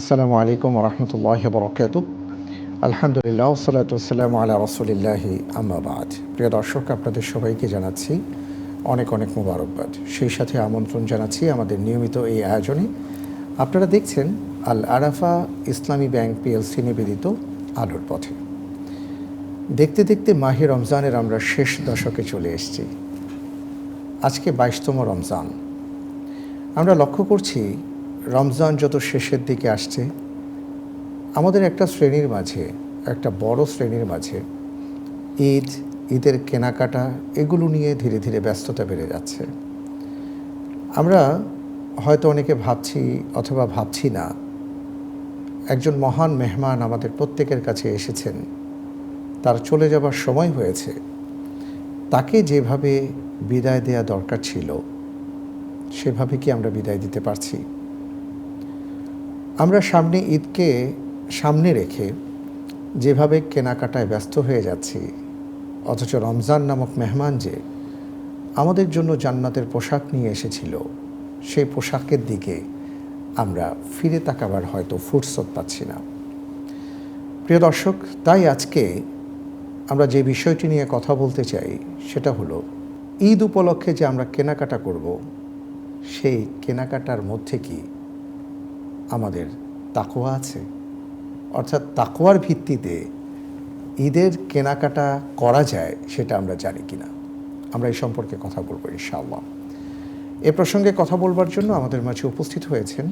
আসসালামু আলাইকুম রহমতুল্লাহ বরকাত আলহামদুলিল্লাহ সালাতাম আলা রসুলিল্লাহি আম্মাবাদ প্রিয় দর্শক, আপনাদের সবাইকে জানাচ্ছি অনেক অনেক মোবারকবাদ। সেই সাথে আমন্ত্রণ জানাচ্ছি আমাদের নিয়মিত এই আয়োজনে। আপনারা দেখছেন আল আরাফা ইসলামী ব্যাংক পিএলসি নিবেদিত আলোর পথে। দেখতে দেখতে মাহে রমজানের আমরা শেষ দশকে চলে এসেছি। আজকে বাইশতম রমজান। আমরা লক্ষ্য করছি রমজান যত শেষের দিকে আসছে, আমাদের একটা শ্রেণির মাঝে, একটা বড় শ্রেণির মাঝে, ঈদ, ঈদের কেনাকাটা, এগুলো নিয়ে ধীরে ধীরে ব্যস্ততা বেড়ে যাচ্ছে। আমরা হয়তো অনেকে ভাবছি অথবা ভাবছি না, একজন মহান মেহমান আমাদের প্রত্যেকের কাছে এসেছেন, তার চলে যাবার সময় হয়েছে, তাকে যেভাবে বিদায় দেয়া দরকার ছিল, সেভাবে কি আমরা বিদায় দিতে পারছি? আমরা সামনে ঈদকে সামনে রেখে যেভাবে কেনাকাটায় ব্যস্ত হয়ে যাচ্ছি, অথচ রমজান নামক মেহমান যে আমাদের জন্য জান্নাতের পোশাক নিয়ে এসেছিল, সেই পোশাকের দিকে আমরা ফিরে তাকাবার হয়তো ফুরসত পাচ্ছি না। প্রিয় দর্শক, তাই আজকে আমরা যে বিষয়টি নিয়ে কথা বলতে চাই, সেটা হলো ঈদ উপলক্ষে যে আমরা কেনাকাটা করব, সেই কেনাকাটার মধ্যে কি আমাদের তাকোয়া আছে। অর্থাৎ তাকোয়ার ভিত্তিতে ঈদের কেনাকাটা করা যায় সেটা আমরা জানি কি না আমরা এই সম্পর্কে কথা বলব ইনশাআল্লাহ। এ প্রসঙ্গে কথা বলবার জন্য আমাদের মাঝে উপস্থিত হয়েছেন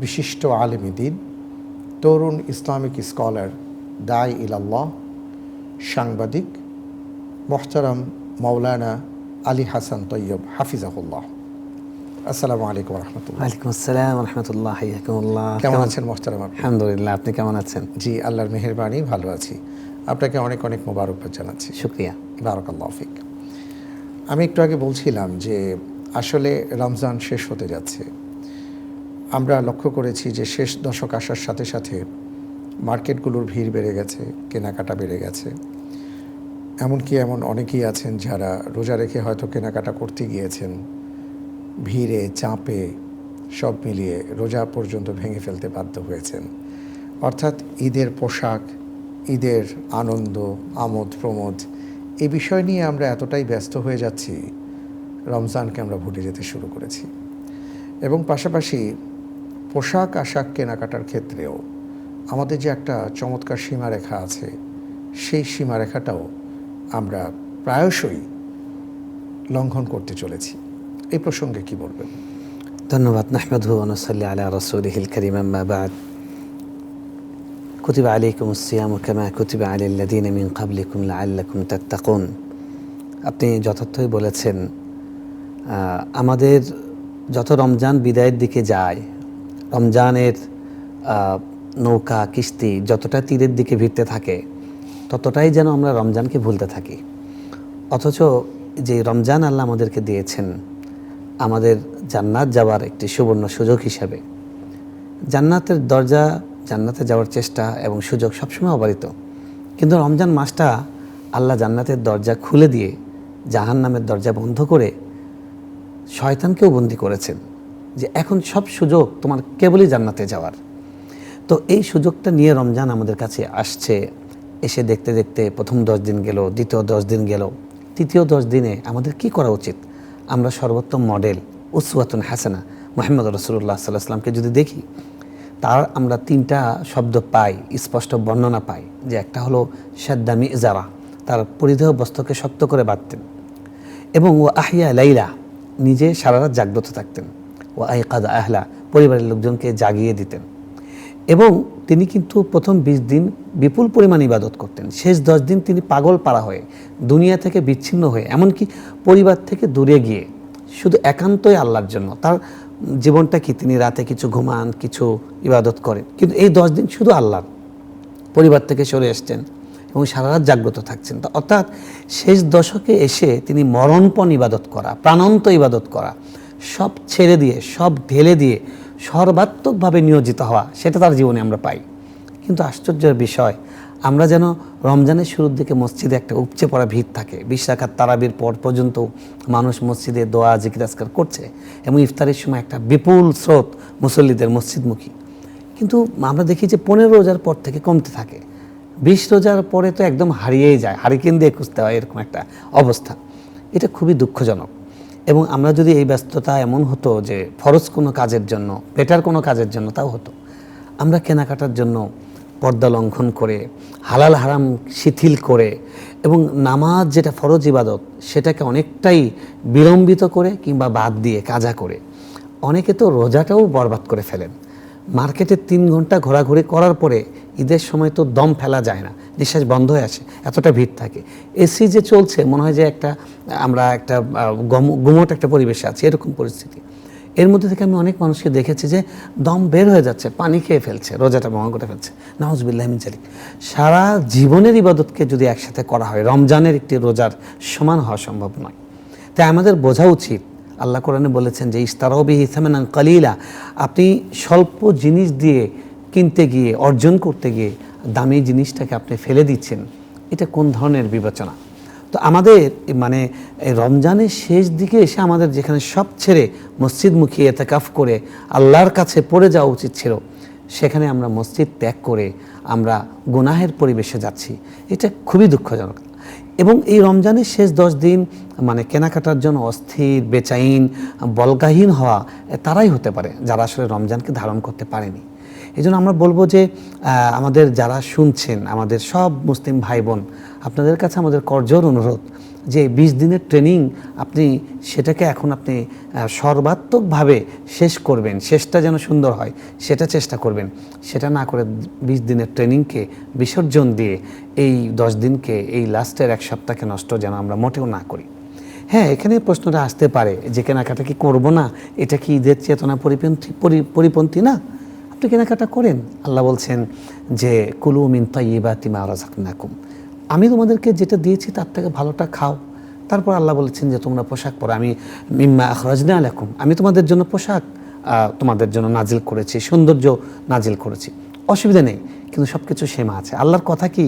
বিশিষ্ট আলেমী দিন, তরুণ ইসলামিক স্কলার দায় ইলাল্লাহ, সাংবাদিক, মোহতারাম মৌলানা আলী হাসান তৈয়ব হাফিজাহুল্লাহ। আসসালামু আলাইকুম রহমতুল্লাহ ওয়ালাইকুম আসসালাম রহমতুল্লাহ হাইয়াকুমুল্লাহ কেমন আছেন মোহতারাম আলহামদুলিল্লাহ আপনি কেমন আছেন? জি আল্লাহর মেহেরবানি ভালো আছি। আপনাকে অনেক অনেক মোবারকবাদ জানাচ্ছি। শুক্রিয়া। বারকাল্লাহ ফিক। আমি একটু আগে বলছিলাম যে আসলে রমজান শেষ হতে যাচ্ছে। আমরা লক্ষ্য করেছি যে শেষ দশক আসার সাথে সাথে মার্কেটগুলোর ভিড় বেড়ে গেছে কেনাকাটা বেড়ে গেছে। এমনকি এমন অনেকেই আছেন যারা রোজা রেখে হয়তো কেনাকাটা করতে গিয়েছেন। ভিড়ে, চাপে সব মিলিয়ে রোজা পর্যন্ত ভেঙে ফেলতে বাধ্য হয়েছেন। অর্থাৎ ঈদের পোশাক, ঈদের আনন্দ, আমোদ, প্রমোদ, এ বিষয় নিয়ে আমরা এতটাই ব্যস্ত হয়ে যাচ্ছি, রমজানকে আমরা ভুলে যেতে শুরু করেছি। এবং পাশাপাশি পোশাক, আশাক কেনাকাটার ক্ষেত্রেও আমাদের যে একটা চমৎকার সীমারেখা আছে, সেই সীমারেখাটাও আমরা প্রায়শই লঙ্ঘন করতে চলেছি। এই প্রসঙ্গে কি বলবেন? ধন্যবাদ নাহমাদু অনুসল্লি আলা রসুলহিল করিম আম্মাবাদ কুতিবা আলিকুম সিয়াম কামা কুতিবা আলিল্লাদিন মিন কাবলিকুম আল্লাকুম তাত্তাকুন। আপনি যথার্থই বলেছেন আমাদের যত রমজান বিদায়ের দিকে যায়, রমজানের নৌকা, কিস্তি যতটা তীরের দিকে ভিড়তে থাকে, ততটাই যেন আমরা রমজানকে ভুলতে থাকি। অথচ যে রমজান আল্লাহ আমাদেরকে দিয়েছেন আমাদের জান্নাত যাওয়ার একটি সুবর্ণ সুযোগ হিসাবে। জান্নাতের দরজা, জান্নাতে যাওয়ার চেষ্টা এবং সুযোগ সবসময় অবারিত। কিন্তু রমজান মাসটা আল্লাহ জান্নাতের দরজা খুলে দিয়ে জাহান নামের দরজা বন্ধ করে শয়তানকেও বন্দি করেছেন যে এখন সব সুযোগ তোমার কেবলই জান্নাতে যাওয়ার। তো এই সুযোগটা নিয়ে রমজান আমাদের কাছে আসছে। এসে দেখতে দেখতে প্রথম দশ দিন গেল, দ্বিতীয় দশ দিন গেল, তৃতীয় দশ দিনে আমাদের কি করা উচিত? আমরা সর্বোত্তম মডেল উসওয়াতুন হাসানা মোহাম্মদ রসুল্লাহ সাল্লাহ সাল্লামকে যদি দেখি, তার আমরা তিনটা শব্দ পাই, স্পষ্ট বর্ণনা পাই যে একটা হলো সাদ্দামি ইজারা তার পরিধেয় বস্ত্রকে শক্ত করে বাঁধতেন এবং ও আহিয়া লাইলা, নিজে সারা রাত জাগ্রত থাকতেন। ও আই কাদা আহলা, পরিবারের লোকজনকে জাগিয়ে দিতেন। এবং তিনি কিন্তু প্রথম বিশ দিন বিপুল পরিমাণ ইবাদত করতেন। শেষ দশ দিন তিনি পাগল পাড়া হয়ে, দুনিয়া থেকে বিচ্ছিন্ন হয়ে, এমনকি পরিবার থেকে দূরে গিয়ে শুধু একান্তই আল্লাহর জন্য, তার জীবনটা কি তিনি রাতে কিছু ঘুমান, কিছু ইবাদত করেন? কিন্তু এই দশ দিন শুধু আল্লাহর। পরিবার থেকে সরে এসছেন এবং সারা রাত জাগ্রত থাকছেন। তো অর্থাৎ শেষ দশকে এসে তিনি মরণপণ ইবাদত করা, প্রাণন্ত ইবাদত করা, সব ছেড়ে দিয়ে, সব ঢেলে দিয়ে সর্বাত্মকভাবে নিয়োজিত হওয়া, সেটা তার জীবনে আমরা পাই। কিন্তু আশ্চর্যের বিষয়, আমরা যেন রমজানের শুরুর দিকে মসজিদে একটা উপচে পড়া ভিড় থাকে। বিশ রাখার তারাবির পর পর্যন্ত মানুষ মসজিদে দোয়া জিকিরাজকার করছে এবং ইফতারের সময় একটা বিপুল স্রোত মুসল্লিদের মসজিদমুখী। কিন্তু আমরা দেখি যে পনেরো রোজার পর থেকে কমতে থাকে। বিশ রোজার পরে তো একদম হারিয়েই যায়, হারিকেন দিয়ে খুঁজতে হয় এরকম একটা অবস্থা। এটা খুবই দুঃখজনক। এবং আমরা যদি এই ব্যস্ততা এমন হতো যে ফরজ কোনো কাজের জন্য, বেটার কোনো কাজের জন্য, তাও হতো। আমরা কেনাকাটার জন্য পর্দা লঙ্ঘন করে, হালাল হারাম শিথিল করে এবং নামাজ যেটা ফরজ ইবাদত, সেটাকে অনেকটাই বিলম্বিত করে কিংবা বাদ দিয়ে কাজা করে। অনেকে তো রোজাটাও বরবাদ করে ফেলেন। মার্কেটে তিন ঘণ্টা ঘোরাঘুরি করার পরে ঈদের সময় তো দম ফেলা যায় না, নিঃশ্বাস বন্ধ হয়ে আসে, এতটা ভিড় থাকে। এসি যে চলছে, মনে হয় যে একটা, আমরা একটা গম- গুমট একটা পরিবেশে আছি, এরকম পরিস্থিতি। এর মধ্যে থেকে আমি অনেক মানুষকে দেখেছি যে দম বের হয়ে যাচ্ছে, পানি খেয়ে ফেলছে, রোজাটা ভঙ্গ করে ফেলছে। নাউজবিল্লাহ মিন জালিক সারা জীবনের ইবাদতকে যদি একসাথে করা হয়, রমজানের একটি রোজার সমান হওয়া সম্ভব নয়। তাই আমাদের বোঝা উচিত, আল্লাহ কোরআনে বলেছেন যে ইস্তারবি হিসামেনান কালিলা আপনি স্বল্প জিনিস দিয়ে কিনতে গিয়ে, অর্জন করতে গিয়ে দামি জিনিসটাকে আপনি ফেলে দিচ্ছেন, এটা কোন ধরনের বিবেচনা? তো আমাদের মানে রমজানের শেষ দিকে এসে আমাদের যেখানে সব ছেড়ে মসজিদমুখী এতেকাফ করে আল্লাহর কাছে পড়ে যাওয়া উচিত ছিল, সেখানে আমরা মসজিদ ত্যাগ করে আমরা গুনাহের পরিবেশে যাচ্ছি। এটা খুবই দুঃখজনক। এবং এই রমজানের শেষ দশ দিন মানে কেনাকাটার জন্য অস্থির, বেচাইন, বলগাহীন হওয়া তারাই হতে পারে, যারা আসলে রমজানকে ধারণ করতে পারেনি। এই জন্য আমরা বলব যে আমাদের যারা শুনছেন, আমাদের সব মুসলিম ভাই বোন আপনাদের কাছে আমাদের করজোর অনুরোধ যে বিশ দিনের ট্রেনিং আপনি সেটাকে এখন আপনি সর্বাত্মকভাবে শেষ করবেন, শেষটা যেন সুন্দর হয়, সেটা চেষ্টা করবেন। সেটা না করে বিশ দিনের ট্রেনিংকে বিসর্জন দিয়ে এই দশ দিনকে, এই লাস্টের এক সপ্তাহকে নষ্ট যেন আমরা মোটেও না করি। হ্যাঁ এখানে প্রশ্নটা আসতে পারে যে, কেনাকাটা কি করব না? এটা কি ঈদের চেতনা পরিপন্থী, পরি- পরিপন্থী না? আপনি কেনাকাটা করেন? আল্লাহ বলছেন যে, কুলু মিন তাইয়িবাতি মা রাযাকনাকুম। আমি তোমাদেরকে যেটা দিয়েছি তার থেকে ভালোটা খাও। তারপর আল্লাহ বলেছেন যে, তোমরা পোশাক পরো। আমি, মিম্মা আখরাজনা আলাকুম। আমি তোমাদের জন্য পোশাক তোমাদের জন্য নাজিল করেছি, সৌন্দর্য নাজিল করেছি। অসুবিধা নেই, কিন্তু সব কিছু সীমা আছে। আল্লাহর কথা কি?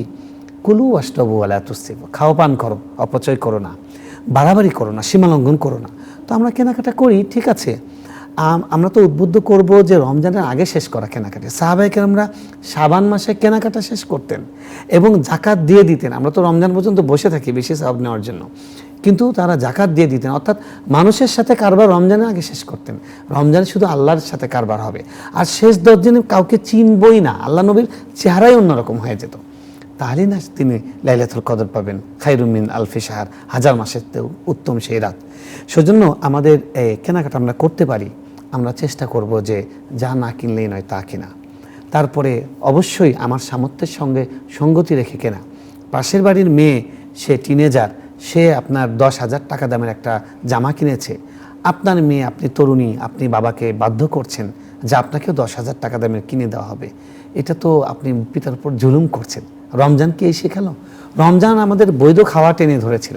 কুলু অষ্টবু আলা তুসিব। খাও, পান করো, অপচয় করো না, বাড়াবাড়ি করো না সীমালঙ্ঘন করো না। তো আমরা কেনাকাটা করি, ঠিক আছে। আমরা তো উদ্বুদ্ধ করব যে রমজানের আগে শেষ করা কেনাকাটা। সাহাবাহিকের আমরা সাবান মাসে কেনাকাটা শেষ করতেন এবং জাকাত দিয়ে দিতেন। আমরা তো রমজান পর্যন্ত বসে থাকি বেশি সাহাব নেওয়ার জন্য। কিন্তু তারা জাকাত দিয়ে দিতেন। অর্থাৎ মানুষের সাথে কারবার রমজানের আগে শেষ করতেন। রমজান শুধু আল্লাহর সাথে কারবার হবে। আর শেষ দশ দিনে কাউকে চিনবই না। আল্লাহ নবীর চেহারাই অন্যরকম হয়ে যেত। তাহলেই না তিনি লাইলাতুল কদর পাবেন। খাইরুমিন আলফি সাহার হাজার মাসের উত্তম সেই রাত। সেজন্য আমাদের কেনাকাটা আমরা করতে পারি। আমরা চেষ্টা করব যে যা না কিনলেই নয় তা কিনা। তারপরে অবশ্যই আমার সামর্থ্যের সঙ্গে সঙ্গতি রেখে কেনা। পাশের বাড়ির মেয়ে, সে টিনেজার সে আপনার দশ হাজার টাকা দামের একটা জামা কিনেছে। আপনার মেয়ে, আপনি তরুণী, আপনি বাবাকে বাধ্য করছেন যে আপনাকেও দশ হাজার টাকা দামের কিনে দেওয়া হবে। এটা তো আপনি পিতার উপর জুলুম করছেন। রমজান কি এই শেখালো? রমজান আমাদের বৈধ খাওয়া টেনে ধরেছিল।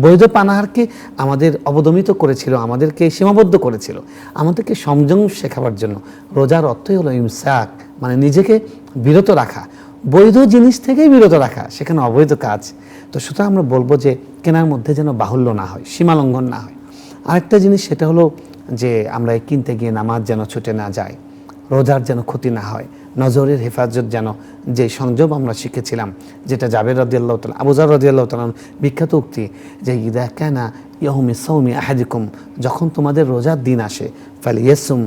বৈধ পানাহারকে আমাদের অবদমিত করেছিল, আমাদেরকে সীমাবদ্ধ করেছিল। আমাদেরকে সংযম শেখাবার জন্য। রোজার অর্থই হলো ইমসাক মানে নিজেকে বিরত রাখা। বৈধ জিনিস থেকেই বিরত রাখা, সেখানে অবৈধ কাজ। তো সুতরাং আমরা বলব যে কেনার মধ্যে যেন বাহুল্য না হয়, সীমালঙ্ঘন না হয়। আরেকটা জিনিস সেটা হলো যে আমরা কিনতে গিয়ে নামাজ যেন ছুটে না যায়। রোজার যেন ক্ষতি না হয়, নজরের হেফাজত যেন যে সংযম আমরা শিখেছিলাম, যেটা জাবের রদিয়াল্লাহ তালা আবুজার রদিয়াল্লাহ তালাম বিখ্যাত উক্তি যে, ইদা কেনা ইয়হমি সৌমি আহাদিকুম যখন তোমাদের রোজার দিন আসে ফলে ইয়েসুম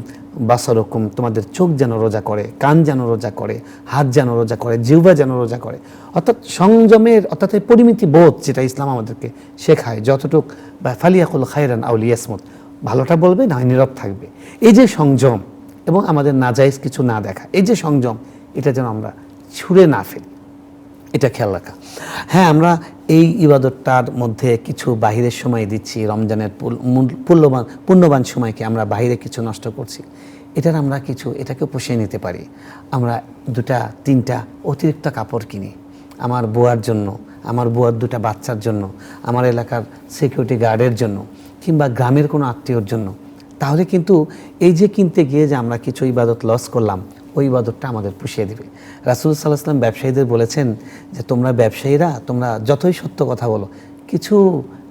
বাসরকুম তোমাদের চোখ যেন রোজা করে, কান যেন রোজা করে, হাত যেন রোজা করে, জিহ্বা যেন রোজা করে। অর্থাৎ সংযমের, অর্থাৎ এই পরিমিতি বোধ যেটা ইসলাম আমাদেরকে শেখায়, যতটুক, বা ফালিয়াকুল খাইরান আউল ইয়াসমত ভালোটা বলবে না নীরব থাকবে। এই যে সংযম এবং আমাদের নাজাইজ কিছু না দেখা। এই যে সংযম, এটা যেন আমরা ছুঁড়ে না ফেলি। এটা খেয়াল রাখা। হ্যাঁ আমরা এই ইবাদতটার মধ্যে কিছু বাহিরের সময় দিচ্ছি, রমজানের মূল্যবান পুণ্যবান সময়কে আমরা বাইরে কিছু নষ্ট করছি। এটার আমরা কিছু এটাকে পুষিয়ে নিতে পারি। আমরা দুটা, তিনটা অতিরিক্ত কাপড় কিনি। আমার বুয়ার জন্য, আমার বুয়ার দুটা বাচ্চার জন্য, আমার এলাকার সিকিউরিটি গার্ডের জন্য, কিংবা গ্রামের কোনো আত্মীয়র জন্য। তাহলে কিন্তু এই যে কিনতে গিয়ে যে আমরা কিছু ইবাদত লস করলাম, ওই ইবাদতটা আমাদের পুষিয়ে দেবে। রাসুল সাল্লাহ সাল্লাম ব্যবসায়ীদের বলেছেন যে, তোমরা ব্যবসায়ীরা, তোমরা যতই সত্য কথা বলো, কিছু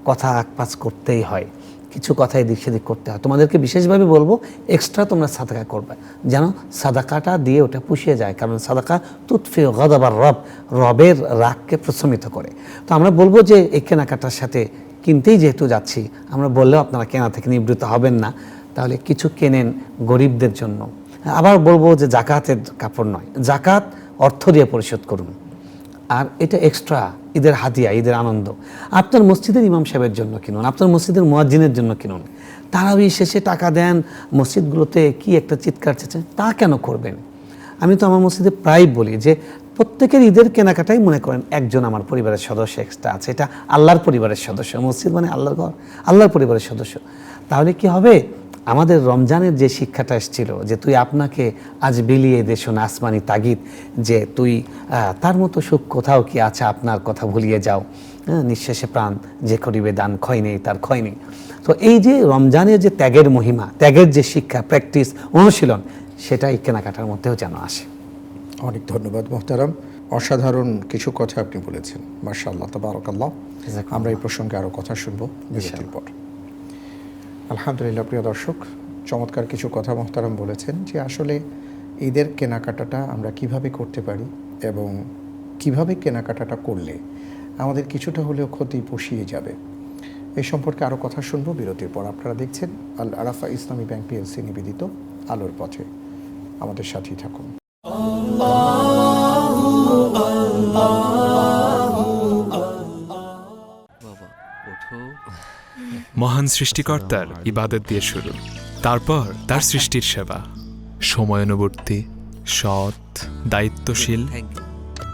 কথা আকপাস করতেই হয়, কিছু কথা এদিক সেদিক করতে হয়। তোমাদেরকে বিশেষভাবে বলব এক্সট্রা তোমরা সাদাকা করবে। যেন সাদাকাটা দিয়ে ওটা পুষিয়ে যায়, কারণ সাদাকা তুৎফে গদাবার রব, রবের রাগকে প্রশমিত করে। তো আমরা বলব যে, এই কেনাকাটার সাথে কিনতেই যেহেতু যাচ্ছি, আমরা বললেও আপনারা কেনা থেকে নিবৃত হবেন না। তাহলে কিছু কেনেন গরিবদের জন্য। আবার বলব যে জাকাতের কাপড় নয়, জাকাত অর্থ দিয়ে পরিশোধ করুন। আর এটা এক্সট্রা ঈদের হাতিয়া ঈদের আনন্দ। আপনার মসজিদের ইমাম সাহেবের জন্য কিনুন, আপনার মসজিদের মুয়াজ্জিনের জন্য কিনুন। তারাও শেষে টাকা দেন, মসজিদগুলোতে কি একটা চিৎকার চেঁচে, তা কেন করবেন? আমি তো আমার মসজিদে প্রায় বলি যে, প্রত্যেকের ঈদের কেনাকাটাই মনে করেন একজন আমার পরিবারের সদস্য এক্সট্রা আছে। এটা আল্লাহর পরিবারের সদস্য, মসজিদ মানে আল্লাহর ঘর, আল্লাহর পরিবারের সদস্য। তাহলে কি হবে? আমাদের রমজানের যে শিক্ষাটা এসেছিল যে তুই আপনাকে আজ বিলিয়ে দে শোন আসমানি তাগিদ যে তুই তার মতো সুখ কোথাও কি আছে আপনার কথা ভুলিয়ে যাও। হ্যাঁ, নিঃশেষে প্রাণ যে করিবে দান ক্ষয় নেই তার ক্ষয় নেই। তো এই যে রমজানের যে ত্যাগের মহিমা ত্যাগের যে শিক্ষা প্র্যাকটিস অনুশীলন সেটাই কেনাকাটার মধ্যেও যেন আসে। অনেক ধন্যবাদ মোহতারাম। অসাধারণ কিছু কথা আপনি বলেছেন। মার্শাল্লাহ তবরকাল্লাহ। আমরা এই প্রসঙ্গে আরও কথা শুনব। বিরতির পর। আলহামদুলিল্লাহ, প্রিয় দর্শক, চমৎকার কিছু কথা মোহতারাম বলেছেন যে আসলে ঈদের কেনাকাটাটা আমরা কীভাবে করতে পারি এবং কীভাবে কেনাকাটাটা করলে আমাদের কিছুটা হলেও ক্ষতি পুষিয়ে যাবে। এই সম্পর্কে আরও কথা শুনব বিরতির পর। আপনারা দেখছেন আল আরাফা ইসলামী ব্যাংক পিএলসি নিবেদিত আলোর পথে। আমাদের সাথেই থাকুন। মহান সৃষ্টিকর্তার ইবাদত দিয়ে শুরু। তারপর তার সৃষ্টির সেবা। সময়ানুবর্তী সৎ দায়িত্বশীল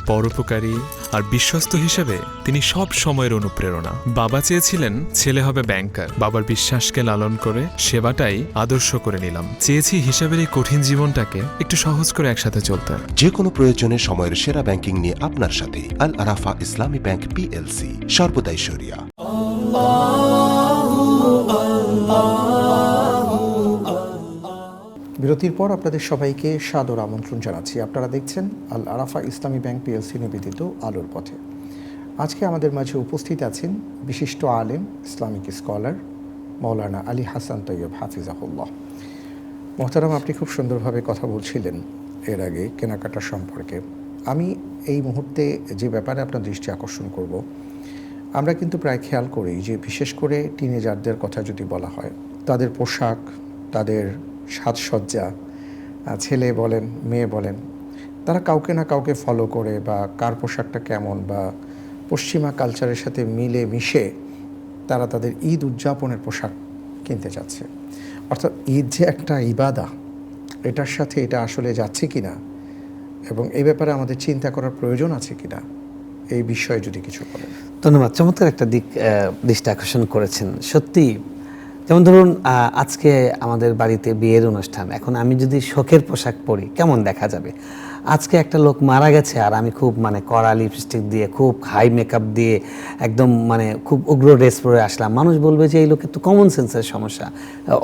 পরোপকারী আর বিশ্বস্ত হিসেবে তিনি সব সময়ের অনুপ্রেরণা। বাবা চেয়েছিলেন ছেলে হবে ব্যাংকার বাবার বিশ্বাসকে লালন করে সেবাটাই আদর্শ করে নিলাম। চেয়েছি হিসাবের এই কঠিন জীবনটাকে একটু সহজ করে একসাথে চলতে। যে কোনো প্রয়োজনে সময়ের সেরা ব্যাংকিং নিয়ে আপনার সাথে আল আরাফা ইসলামী ব্যাংক পিএলসি সর্বদাই সরিয়া বিরতির পর আপনাদের সবাইকে সাদর আমন্ত্রণ জানাচ্ছি। আপনারা দেখছেন আল আরাফা ইসলামী ব্যাংক পিএলসি নিবেদিত আলোর পথে। আজকে আমাদের মাঝে উপস্থিত আছেন বিশিষ্ট আলেম, ইসলামিক স্কলার মৌলানা আলী হাসান তৈয়ব হাফিজাহুল্লাহ। মোহতারাম, আপনি খুব সুন্দরভাবে কথা বলছিলেন এর আগে কেনাকাটা সম্পর্কে। আমি এই মুহূর্তে যে ব্যাপারে আপনার দৃষ্টি আকর্ষণ করব আমরা কিন্তু প্রায় খেয়াল করি যে বিশেষ করে টিনেজারদের কথা যদি বলা হয়, তাদের পোশাক, তাদের সাজসজ্জা ছেলে বলেন, মেয়ে বলেন, তারা কাউকে না কাউকে ফলো করে বা কার পোশাকটা কেমন বা পশ্চিমা কালচারের সাথে মিলে মিশে তারা তাদের ঈদ উদযাপনের পোশাক কিনতে যাচ্ছে। অর্থাৎ ঈদ যে একটা ইবাদা, এটার সাথে এটা আসলে যাচ্ছে কি না এবং এই ব্যাপারে আমাদের চিন্তা করার প্রয়োজন আছে কি না এই বিষয়ে যদি কিছু বলেন। ধন্যবাদ। চমৎকার একটা দিক দৃষ্টি আকর্ষণ করেছেন। সত্যি, যেমন ধরুন আজকে আমাদের বাড়িতে বিয়ের অনুষ্ঠান। এখন আমি যদি শখের পোশাক পরি, কেমন দেখা যাবে? আজকে একটা লোক মারা গেছে আর আমি খুব মানে কড়া লিপস্টিক দিয়ে, খুব হাই মেকআপ দিয়ে, একদম মানে খুব উগ্র ড্রেস পরে আসলাম। মানুষ বলবে যে, এই লোকের তো কমন সেন্সের সমস্যা।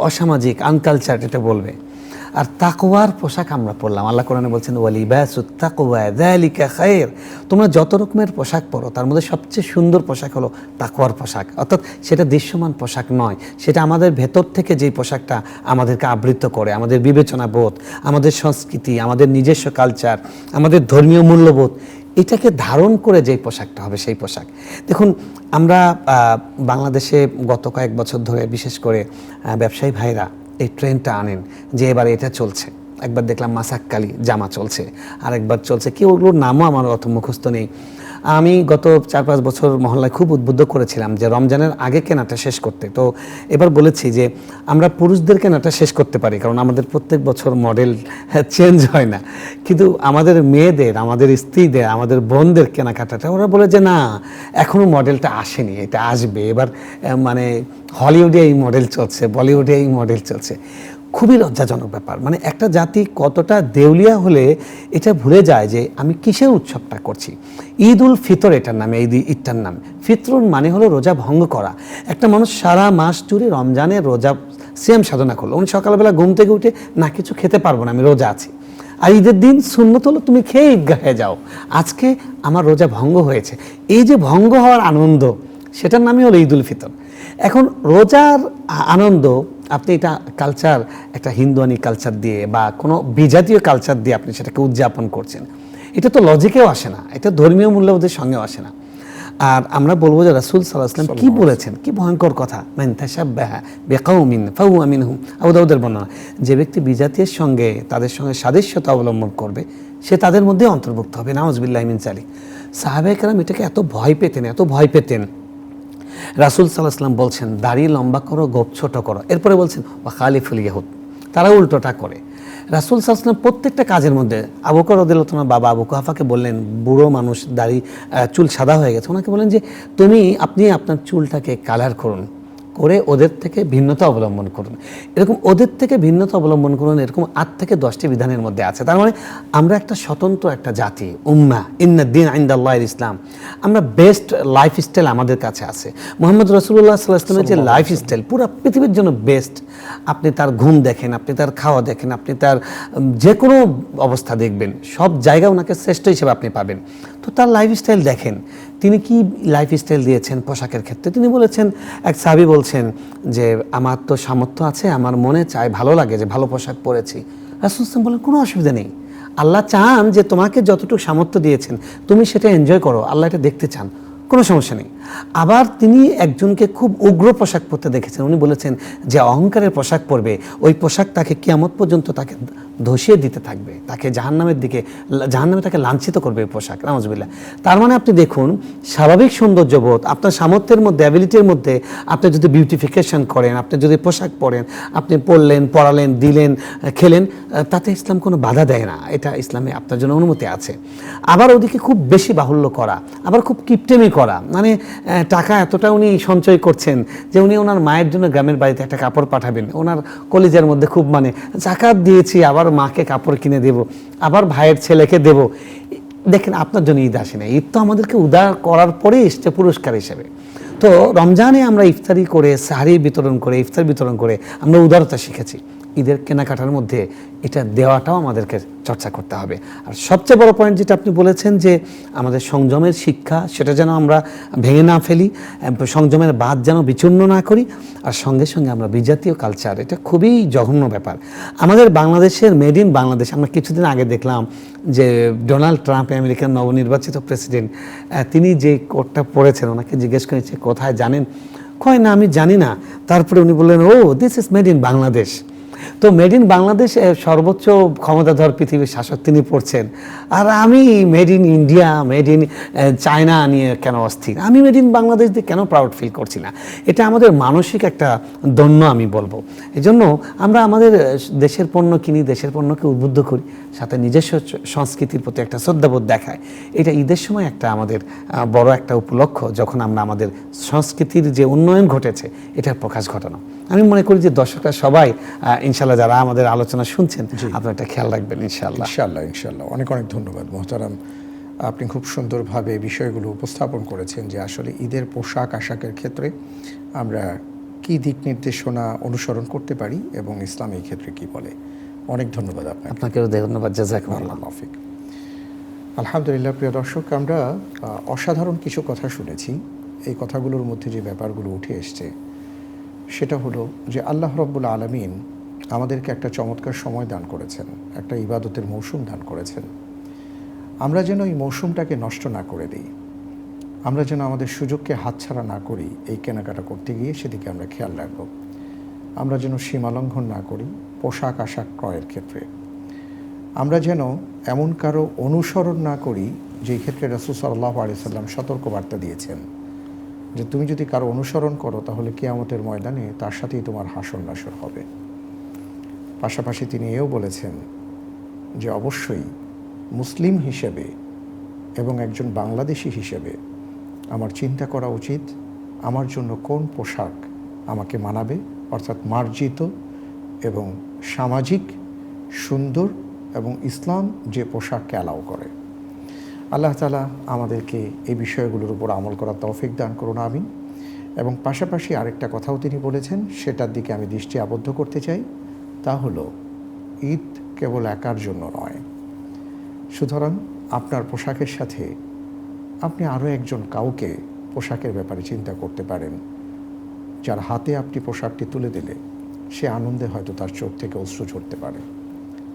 অসামাজিক আনকালচার এটা বলবে। আর তাকওয়ার পোশাক আমরা পরলাম। আল্লাহ কোরআনে বলছেন ওয়ালিবাসুত তাকওয়া, যালিকা খায়র তোমরা যত রকমের পোশাক পরো, তার মধ্যে সবচেয়ে সুন্দর পোশাক হলো তাকওয়ার পোশাক। অর্থাৎ সেটা দৃশ্যমান পোশাক নয়, সেটা আমাদের ভেতর থেকে যেই পোশাকটা আমাদেরকে আবৃত করে, আমাদের বিবেচনা বোধ আমাদের সংস্কৃতি, আমাদের নিজস্ব কালচার আমাদের ধর্মীয় মূল্যবোধ, এটাকে ধারণ করে যেই পোশাকটা হবে সেই পোশাক। দেখুন, আমরা বাংলাদেশে গত কয়েক বছর ধরে বিশেষ করে ব্যবসায়ী ভাইরা এই ট্রেনটা আনেন, যে এবার এটা চলছে। একবার দেখলাম মাসাক্কালি জামা চলছে, আরেকবার চলছে। কি ওগুলোর নামও আমার অত মুখস্থ নেই। আমি গত চার পাঁচ বছর মহল্লায় খুব উদ্বুদ্ধ করেছিলাম যে রমজানের আগে কেনাটা শেষ করতে। তো এবার বলেছি যে আমরা পুরুষদের কেনাটা শেষ করতে পারি, কারণ আমাদের প্রত্যেক বছর মডেল চেঞ্জ হয় না। কিন্তু আমাদের মেয়েদের, আমাদের স্ত্রীদের, আমাদের বোনদের কেনাকাটাটা ওরা বলে যে না এখনও মডেলটা আসেনি, এটা আসবে। এবার মানে হলিউডে এই মডেল চলছে বলিউডে এই মডেল চলছে। খুবই লজ্জাজনক ব্যাপার। মানে একটা জাতি কতটা দেউলিয়া হলে এটা ভুলে যায় যে আমি কিসের উৎসবটা করছি। ঈদ উল ফিতর এটার নামে ঈদ ঈদটার নাম। ফিতরুন মানে হলো রোজা ভঙ্গ করা। একটা মানুষ সারা মাস জুড়ে রমজানের রোজা সেম সাধনা করল। উনি সকালবেলা ঘুম থেকে উঠে, না, কিছু খেতে পারব না, আমি রোজা আছি। আর ঈদের দিন শূন্যত হলো, তুমি খেয়ে ঈদগাহে যাও। আজকে আমার রোজা ভঙ্গ হয়েছে। এই যে ভঙ্গ হওয়ার আনন্দ সেটার নামই হলো ঈদ উল ফিতর। এখন রোজার আনন্দ আপনি এটা কালচার একটা হিন্দুয়ানি কালচার দিয়ে বা কোনো বিজাতীয় কালচার দিয়ে আপনি সেটাকে উদযাপন করছেন এটা তো লজিকেও আসে না এটা ধর্মীয় মূল্যবোধের সঙ্গেও আসে না। আর আমরা বলব যে রাসুল সাল্লাহ আসলাম কি বলেছেন? কি ভয়ঙ্কর কথা। মান তাশাব্বাহা বিকাউমিন ফাহুয়া মিনহুম। আবু দাউদের বর্ণনা যে ব্যক্তি বিজাতির সঙ্গে তাদের সঙ্গে সাদৃশ্যতা অবলম্বন করবে সে তাদের মধ্যে অন্তর্ভুক্ত হবে নাউজবিল্লাহ মিন চালিক সাহাবেকরাম এটাকে এত ভয় পেতেন এত ভয় পেতেন। রাসুল সাল্লাহ বলছেন, দাড়ি লম্বা করো, গোপ ছোট করো। এরপরে বলছেন বা খালিফুল ইয়াহুদ। তারা উল্টোটা করে। রাসুল সাল্লাম প্রত্যেকটা কাজের মধ্যে আবুকর রদিল্লাহ বাবা আবু কাহাফাকে বললেন, বুড়ো মানুষ দাড়ি চুল সাদা হয়ে গেছে। ওনাকে বলেন যে, তুমি, আপনি আপনার চুলটাকে কালার করুন। করে ওদের থেকে ভিন্নতা অবলম্বন করুন। এরকম ওদের থেকে ভিন্নতা অবলম্বন করুন এরকম আট থেকে দশটি বিধানের মধ্যে আছে। তার মানে আমরা একটা স্বতন্ত্র একটা জাতি উম্মা ইন্না ইন্নাদ্দিন আইন্দাল্লাহ ইসলাম। আমরা বেস্ট লাইফস্টাইল আমাদের কাছে আছে। মোহাম্মদ রসুল্লাহ সাল্লাহ ইসলামের যে লাইফস্টাইল পুরো পৃথিবীর জন্য বেস্ট আপনি তার ঘুম দেখেন আপনি তার খাওয়া দেখেন আপনি তার যে কোনো অবস্থা দেখবেন সব জায়গা ওনাকে শ্রেষ্ঠ হিসেবে আপনি পাবেন। তো তার লাইফস্টাইল দেখেন। তিনি কি লাইফস্টাইল দিয়েছেন পোশাকের ক্ষেত্রে? তিনি বলেছেন, এক সাবি বলছেন যে, আমার তো সামর্থ্য আছে, আমার মনে চায় ভালো লাগে যে, ভালো পোশাক পরেছি। রাসুলসলাম বলেন, কোনো অসুবিধা নেই। আল্লাহ চান যে, তোমাকে যতটুকু সামর্থ্য দিয়েছেন, তুমি সেটা এনজয় করো। আল্লাহ এটা দেখতে চান। কোনো সমস্যা নেই। আবার তিনি একজনকে খুব উগ্র পোশাক পরতে দেখেছেন। উনি বলেছেন যে অহংকারের পোশাক পরবে, ওই পোশাক তাকে কিয়ামত পর্যন্ত তাকে ধসিয়ে দিতে থাকবে। তাকে জাহান্নামের দিকে, জাহান্নামে তাকে লাঞ্ছিত করবে ওই পোশাক। নামজবিল্লা তার মানে আপনি দেখুন, স্বাভাবিক সৌন্দর্যবোধ আপনার সামর্থ্যের মধ্যে অ্যাবিলিটির মধ্যে আপনি যদি বিউটিফিকেশন করেন, আপনি যদি পোশাক পরেন, আপনি পরলেন পড়ালেন, দিলেন, খেলেন, তাতে ইসলাম কোনো বাধা দেয় না। এটা ইসলামে আপনার জন্য অনুমতি আছে। আবার ওদিকে খুব বেশি বাহুল্য করা, আবার খুব কিপটেমি করা। মানে টাকা এতটা উনি সঞ্চয় করছেন যে উনি ওনার মায়ের জন্য গ্রামের বাড়িতে একটা কাপড় পাঠাবেন। ওনার কলেজের মধ্যে খুব মানে জাকাত দিয়েছি, আবার মাকে কাপড় কিনে দেব, আবার ভাইয়ের ছেলেকে দেব। দেখেন, আপনার জন্য ঈদ আসে না। ঈদ তো আমাদেরকে উদার করার পরে এসছে পুরস্কার হিসেবে। তো রমজানে আমরা ইফতারি করে সাহারি বিতরণ করে, ইফতার বিতরণ করে আমরা উদারতা শিখেছি। ঈদের কেনাকাটার মধ্যে এটা দেওয়াটাও আমাদেরকে চর্চা করতে হবে। আর সবচেয়ে বড় পয়েন্ট যেটা আপনি বলেছেন যে আমাদের সংযমের শিক্ষা, সেটা যেন আমরা ভেঙে না ফেলি সংযমের বাদ যেন বিচূর্ণ না করি, আর সঙ্গে সঙ্গে আমরা বিজাতীয় কালচার এটা খুবই জঘন্য ব্যাপার। আমাদের বাংলাদেশের মেড ইন বাংলাদেশ, আমরা কিছুদিন আগে দেখলাম যে ডোনাল্ড ট্রাম্প আমেরিকার নবনির্বাচিত প্রেসিডেন্ট তিনি যে কোটটা পড়েছেন, ওনাকে জিজ্ঞেস করেছে, কোথায় জানেন? কয়, না, আমি জানি না। তারপরে উনি বললেন, ও this is made in Bangladesh. তো মেড ইন বাংলাদেশ সর্বোচ্চ ক্ষমতাধর পৃথিবীর শাসক তিনি পড়ছেন। আর আমি made in India made in China নিয়ে কেন অস্থির? আমি মেড ইন বাংলাদেশ দিয়ে কেন প্রাউড ফিল করছি না? এটা আমাদের মানসিক একটা দন্য আমি বলব। এই জন্য আমরা আমাদের দেশের পণ্য কিনি, দেশের পণ্যকে উদ্বুদ্ধ করি, সাথে নিজস্ব সংস্কৃতির প্রতি একটা শ্রদ্ধাবোধ দেখায়। এটা ঈদের সময় একটা আমাদের বড় একটা উপলক্ষ, যখন আমরা আমাদের সংস্কৃতির যে উন্নয়ন ঘটেছে, এটার প্রকাশ ঘটানো। আমি মনে করি যে দর্শকরা সবাই ইনশাল্লাহ যারা আমাদের আলোচনা শুনছেন আপনারা একটা খেয়াল রাখবেন ইনশাল্লাহ ইনশাল্লাহ ইনশাল্লাহ অনেক অনেক ধন্যবাদ মোহতারাম। আপনি খুব সুন্দরভাবে বিষয়গুলো উপস্থাপন করেছেন যে আসলে ঈদের পোশাক আশাকের ক্ষেত্রে আমরা কি দিক নির্দেশনা অনুসরণ করতে পারি এবং ইসলাম এই ক্ষেত্রে কি বলে। অনেক ধন্যবাদ আপনাকে। আপনাকেও ধন্যবাদ জাজাকুমুল্লাহ মাফিক। আলহামদুলিল্লাহ প্রিয় দর্শক আমরা অসাধারণ কিছু কথা শুনেছি। এই কথাগুলোর মধ্যে যে ব্যাপারগুলো উঠে এসছে সেটা হলো যে আল্লাহ রব্বুল আলমিন আমাদেরকে একটা চমৎকার সময় দান করেছেন, একটা ইবাদতের মৌসুম দান করেছেন। আমরা যেন এই মৌসুমটাকে নষ্ট না করে দিই। আমরা যেন আমাদের সুযোগকে হাতছাড়া না করি এই কেনাকাটা করতে গিয়ে সেদিকে আমরা খেয়াল রাখব। আমরা যেন সীমালঙ্ঘন না করি পোশাক আশাক ক্রয়ের ক্ষেত্রে। আমরা যেন এমন কারও অনুসরণ না করি যেই ক্ষেত্রে রসুল সাল্লাহ আলিয়াল্লাম সতর্ক বার্তা দিয়েছেন। যে তুমি যদি কারও অনুসরণ করো, তাহলে কেয়ামতের ময়দানে তার সাথেই তোমার হাসর নাসর হবে। পাশাপাশি তিনি এও বলেছেন যে অবশ্যই মুসলিম হিসেবে এবং একজন বাংলাদেশি হিসেবে আমার চিন্তা করা উচিত, আমার জন্য কোন পোশাক আমাকে মানাবে, অর্থাৎ মার্জিত এবং সামাজিক, সুন্দর এবং ইসলাম যে পোশাককে অ্যালাউ করে। আল্লাহ তালা আমাদেরকে এই বিষয়গুলোর উপর আমল করার তৌফিক দান করুন, আমিন। এবং পাশাপাশি আরেকটা কথাও তিনি বলেছেন, সেটার দিকে আমি দৃষ্টি আবদ্ধ করতে চাই। তা হলো, ঈদ কেবল একার জন্য নয়। সুতরাং আপনার পোশাকের সাথে আপনি আরও একজন কাউকে পোশাকের ব্যাপারে চিন্তা করতে পারেন। যার হাতে আপনি পোশাকটি তুলে দিলে সে আনন্দে হয়তো তার চোখ থেকে অশ্রু ঝরতে পারে,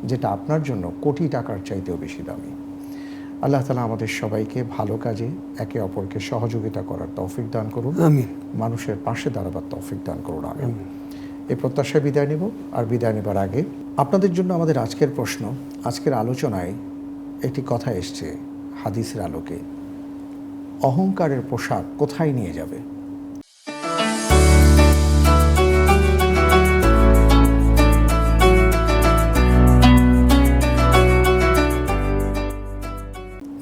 যেটা আপনার জন্য কোটি টাকার চাইতেও বেশি দামি। আল্লাহ তালা আমাদের সবাইকে ভালো কাজে একে অপরকে সহযোগিতা করার তৌফিক দান করুন। আমি মানুষের পাশে দাঁড়াবার তৌফিক দান করুন আমি এই প্রত্যাশায় বিদায় নেব আর বিদায় নেবার আগে আপনাদের জন্য আমাদের আজকের প্রশ্ন আজকের আলোচনায় একটি কথা এসছে হাদিসের আলোকে। অহংকারের পোশাক কোথায় নিয়ে যাবে?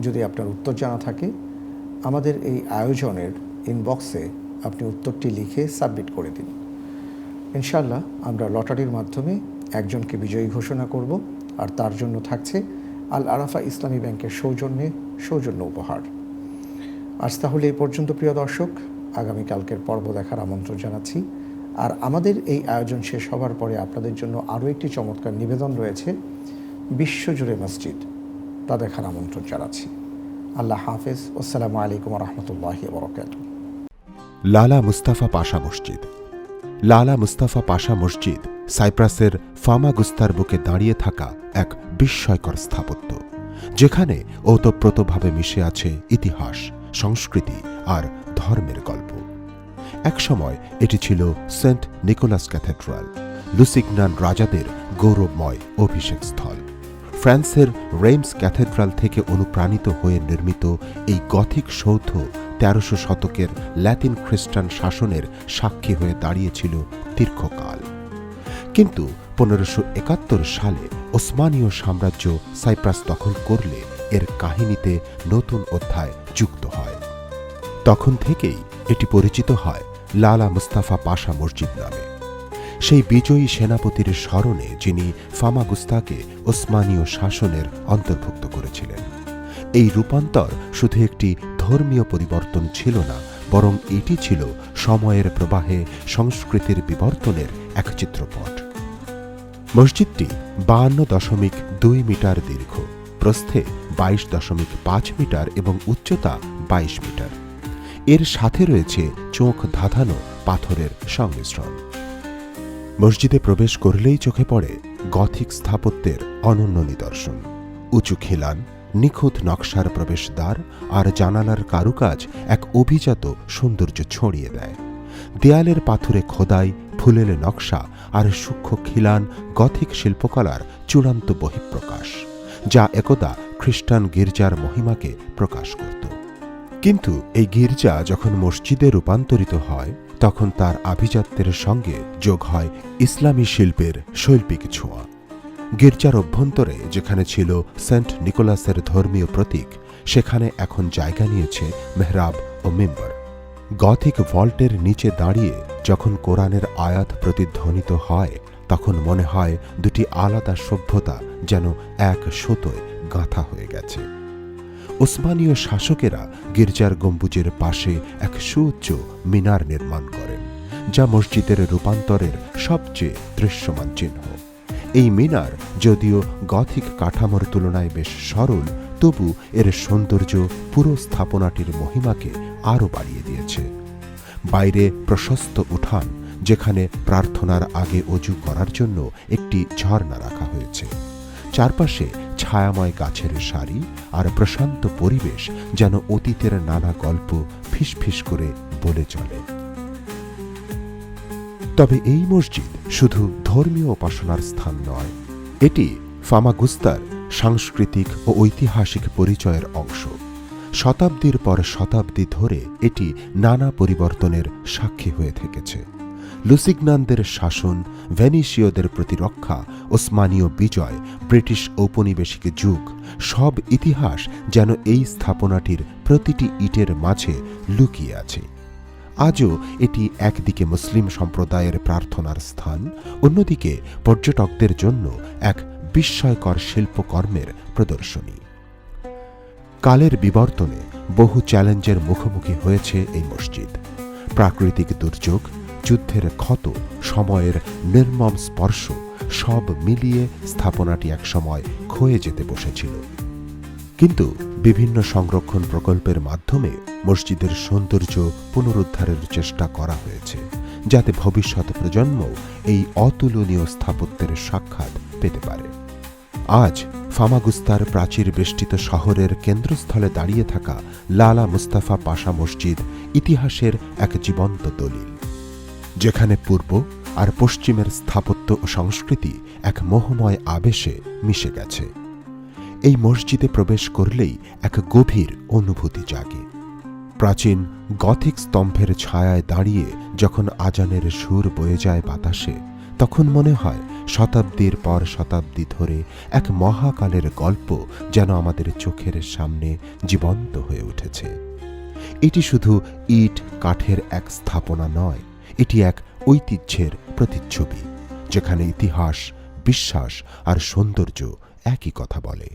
যদি আপনার উত্তর জানা থাকে, আমাদের এই আয়োজনের ইনবক্সে আপনি উত্তরটি লিখে সাবমিট করে দিন। ইনশাল্লাহ আমরা লটারির মাধ্যমে একজনকে বিজয়ী ঘোষণা করব, আর তার জন্য থাকছে আল আরাফা ইসলামী ব্যাংকের সৌজন্যে সৌজন্য উপহার। আজ তাহলে এই পর্যন্ত, প্রিয় দর্শক আগামীকালকের পর্ব দেখার আমন্ত্রণ জানাচ্ছি। আর আমাদের এই আয়োজন শেষ হবার পরে আপনাদের জন্য আরও একটি চমৎকার নিবেদন রয়েছে, বিশ্বজুড়ে মসজিদ। তা দেখার আমন্ত্রণ জানাচ্ছি। আল্লাহ হাফেজ। আসসালামু আলাইকুম রহমতুল্লাহি বরকাত লালা মুস্তাফা পাশা মসজিদ। লালা মুস্তাফা পাশা মসজিদ সাইপ্রাসের ফামাগুস্তার বুকে দাঁড়িয়ে থাকা এক বিস্ময়কর স্থাপত্য, যেখানে ওতপ্রোতভাবে মিশে আছে ইতিহাস, সংস্কৃতি আর ধর্মের গল্প। একসময় এটি ছিল সেন্ট নিকোলাস ক্যাথেড্রাল, লুসিগনান রাজাদের গৌরবময় অভিষেক স্থল। ফ্রান্সের রেমস ক্যাথেড্রাল থেকে অনুপ্রাণিত হয়ে নির্মিত এই গথিক সৌধ তেরোশো শতকের ল্যাতিন খ্রিস্টান শাসনের সাক্ষী হয়ে দাঁড়িয়েছিল দীর্ঘকাল। কিন্তু পনেরোশো একাত্তর সালে ওসমানীয় সাম্রাজ্য সাইপ্রাস দখল করলে এর কাহিনীতে নতুন অধ্যায় যুক্ত হয়। তখন থেকেই এটি পরিচিত হয় লালা মুস্তাফা পাশা মসজিদ নামে। সেই বিজয়ী সেনাপতির স্মরণে যিনি ফামাগুস্তাকে ওসমানীয় শাসনের অন্তর্ভুক্ত করেছিলেন। এই রূপান্তর শুধু একটি ধর্মীয় পরিবর্তন ছিল না, বরং এটি ছিল সময়ের প্রবাহে সংস্কৃতির বিবর্তনের এক চিত্রপট। মসজিদটি বাহান্ন দশমিক দুই মিটার দীর্ঘ, প্রস্থে বাইশ দশমিক পাঁচ মিটার এবং উচ্চতা বাইশ মিটার। এর সাথে রয়েছে চোখ ধাঁধানো পাথরের সংমিশ্রণ। মসজিদে প্রবেশ করলেই চোখে পড়ে গথিক স্থাপত্যের অনন্য নিদর্শন। উঁচু খিলান, নিখুঁত নকশার প্রবেশদ্বার আর জানালার কারুকাজ এক অভিজাত সৌন্দর্য ছড়িয়ে দেয়। দেয়ালের পাথুরে খোদাই ফুলেলে নকশা আর সূক্ষ্ম খিলান গথিক শিল্পকলার চূড়ান্ত বহিঃপ্রকাশ, যা একদা খ্রিস্টান গির্জার মহিমাকে প্রকাশ করত। কিন্তু এই গির্জা যখন মসজিদে রূপান্তরিত হয় তখন তার আভিজাত্যের সঙ্গে যোগ হয় ইসলামী শিল্পের শৈল্পিক ছোঁয়া। গির্জার অভ্যন্তরে যেখানে ছিল সেন্ট নিকোলাসের ধর্মীয় প্রতীক, সেখানে এখন জায়গা নিয়েছে মেহরাব ও মেম্বার। গথিক ভল্টের নিচে দাঁড়িয়ে যখন কোরআনের আয়াত প্রতিধ্বনিত হয়, তখন মনে হয় দুটি আলাদা সভ্যতা যেন এক সুতোয় গাঁথা হয়ে গেছে। ওসমানীয় শাসকেরা গির্জার গম্বুজের পাশে এক সুউচ্চ মিনার নির্মাণ করেন, যা মসজিদের রূপান্তরের সবচেয়ে দৃশ্যমান চিহ্ন। এই মিনার যদিও গথিক কাঠামোর তুলনায় বেশ সরল, তবু এর সৌন্দর্য পুরো স্থাপনাটির মহিমাকে আরও বাড়িয়ে দিয়েছে। বাইরে প্রশস্ত উঠান, যেখানে প্রার্থনার আগে অজু করার জন্য একটি ঝর্ণা রাখা হয়েছে। চারপাশে ছায়াময় গাছের সারি আর প্রশান্ত পরিবেশ যেন অতীতের নানা গল্প ফিসফিস করে বলে চলে। তবে এই মসজিদ শুধু ধর্মীয় উপাসনার স্থান নয়, এটি ফামাগুস্তার সাংস্কৃতিক ও ঐতিহাসিক পরিচয়ের অংশ। শতাব্দীর পর শতাব্দী ধরে এটি নানা পরিবর্তনের সাক্ষী হয়ে থেকেছে। লুসিগনানদের শাসন ভেনিসীয়দের প্রতিরক্ষা, ওসমানীয় বিজয়, ব্রিটিশ ঔপনিবেশিক যুগ, সব ইতিহাস যেন এই স্থাপনাটির প্রতিটি ইটের মাঝে লুকিয়ে আছে। আজও এটি একদিকে মুসলিম সম্প্রদায়ের প্রার্থনার স্থান, অন্যদিকে পর্যটকদের জন্য এক বিস্ময়কর শিল্পকর্মের প্রদর্শনী। কালের বিবর্তনে বহু চ্যালেঞ্জের মুখোমুখি হয়েছে এই মসজিদ। প্রাকৃতিক দুর্যোগ যুদ্ধের ক্ষত, সময়ের নির্মম স্পর্শ, সব মিলিয়ে স্থাপনাটি একসময় ক্ষয়ে যেতে বসেছিল। কিন্তু বিভিন্ন সংরক্ষণ প্রকল্পের মাধ্যমে মসজিদের সৌন্দর্য পুনরুদ্ধারের চেষ্টা করা হয়েছে, যাতে ভবিষ্যৎ প্রজন্ম এই অতুলনীয় স্থাপত্যের সাক্ষাৎ পেতে পারে। আজ ফামাগুস্তার প্রাচীর বেষ্টিত শহরের কেন্দ্রস্থলে দাঁড়িয়ে থাকা লালা মুস্তাফা পাশা মসজিদ ইতিহাসের এক জীবন্ত দলিল। যেখানে পূর্ব আর পশ্চিমের স্থাপত্য ও সংস্কৃতি এক মোহময় আবেশে মিশে গেছে। এই মসজিদে প্রবেশ করলেই এক গভীর অনুভূতি জাগে। প্রাচীন গথিক স্তম্ভের ছায়ায় দাঁড়িয়ে যখন আজানের সুর বয়ে যায় বাতাসে, তখন মনে হয় শতাব্দীর পর শতাব্দী ধরে এক মহাকালের গল্প যেন আমাদের চোখের সামনে জীবন্ত হয়ে উঠেছে। এটি শুধু ইট, কাঠের এক স্থাপনা নয় এটি এক ঐতিহ্যের প্রতিচ্ছবি যেখানে ইতিহাস বিশ্বাস আর সৌন্দর্য একই কথা বলে।